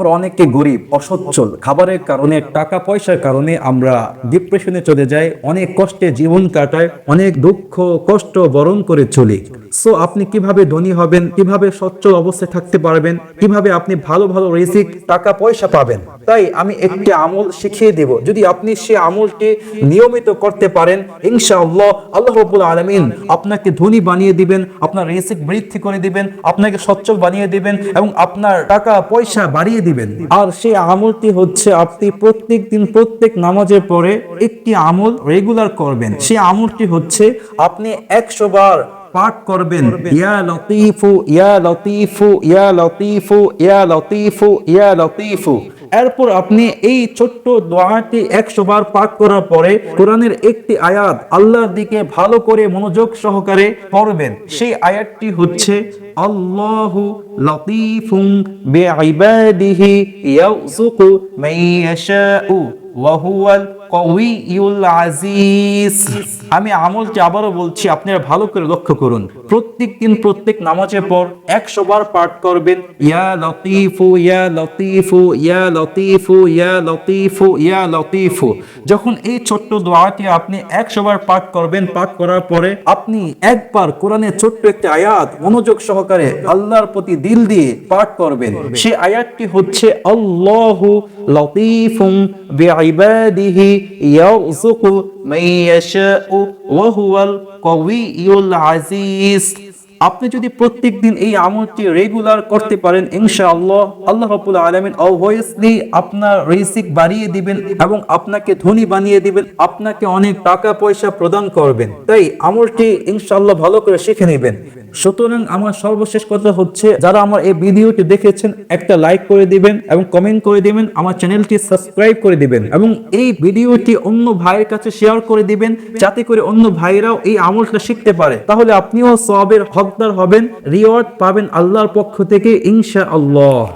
আমরা অনেকে গরিব, অসচ্ছল। খাবারের কারণে টাকা পয়সার কারণে আমরা ডিপ্রেশনে চলে যাই, অনেক কষ্টে জীবন কাটায় অনেক দুঃখ, কষ্ট বরণ করে চলি। সো আপনি কীভাবে ধনী হবেন? কীভাবে সচ্ছল অবস্থায় থাকতে পারবেন? কীভাবে আপনি ভালো ভালো রিজিক, টাকা, পয়সা পাবেন? তাই আমি একটি আমল শিখিয়ে দেব। যদি আপনি সে আমলটি নিয়মিত করতে পারেন, ইনশাআল্লাহ আল্লাহ রাব্বুল আলামিন আপনাকে ধনী বানিয়ে দিবেন, আপনার রিজিক বৃদ্ধি করে দিবেন, আপনাকে সচ্ছল বানিয়ে দিবেন এবং আপনার টাকা, পয়সা বাড়িয়ে দিবেন। আর সেই আমলটি হচ্ছে আপনি প্রত্যেক দিন প্রত্যেক নামাজের পরে একটি আমল রেগুলার করবেন। সেই আমলটি হচ্ছে আপনি একশো বার পাঠ করবেন। ইয়া লতিফু ইয়া লতিফু ইয়া লতিফু ইয়া লতিফু ইয়া লতিফু। এরপর আপনি এই ছোট্ট দোয়াটি একশো বার পাঠ করার পরে কোরআনের একটি আয়াত আল্লাহর দিকে ভালো করে মনোযোগ সহকারে পড়বেন। সেই আয়াতটি হচ্ছে আল্লাহু লতিফুম বিইবাদিহি ইয়ারযুকু মান ইয়াশাউ ওয়া হুয়াল কওয়িয়ুল আজিজ। আমি আমলটি আবারও বলছি, আপনারা ভালো করে লক্ষ্য করুন। প্রত্যেক দিন, প্রত্যেক নামাজের পর একশো বার পাঠ করবেন, ইয়া লতিফু ইয়া লতিফু ইয়া লতিফু ইয়া লতিফু ইয়া লতিফু। যখন এই ছোট্ট দোয়াটি আপনি একশো বার পাঠ করবেন, পাঠ করার পরে আপনি একবার কোরআনের ছোট্ট একটি আয়াত মনোযোগ সহকারে আল্লাহর প্রতি দিল দিয়ে পাঠ করবেন। সেই আয়াতটি হচ্ছে, আল্লাহু লতিফুম বিইবাদিহি মান ইয়াশাউ ওয়া হুয়াল কওয়িয়ুল আজিজ আপনি যদি প্রত্যেক দিন এই আমলটি রেগুলার করতে পারেন, ইনশাআল্লাহ আল্লাহ রাব্বুল আলামিন অবভিয়াসলি আপনার রিজিক বাড়িয়ে দিবেন এবং আপনাকে ধনী বানিয়ে দিবেন, আপনাকে অনেক টাকা পয়সা প্রদান করবেন। তাই আমলটি ইনশাআল্লাহ ভালো করে শিখে নেবেন। সুতরাং আমার সর্বশেষ কথা হচ্ছে, যারা আমার এই ভিডিওটি দেখেছেন, একটা লাইক করে দিবেন এবং কমেন্ট করে দিবেন, আমার চ্যানেলটি সাবস্ক্রাইব করে দিবেন এবং এই ভিডিওটি অন্য ভাইয়ের কাছে শেয়ার করে দিবেন, যাতে করে অন্য ভাইরাও এই আমলটা শিখতে পারে। তাহলে আপনিও সবের হকদার হবেন, রিওয়ার্ড পাবেন আল্লাহর পক্ষ থেকে, ইনশাআল্লাহ।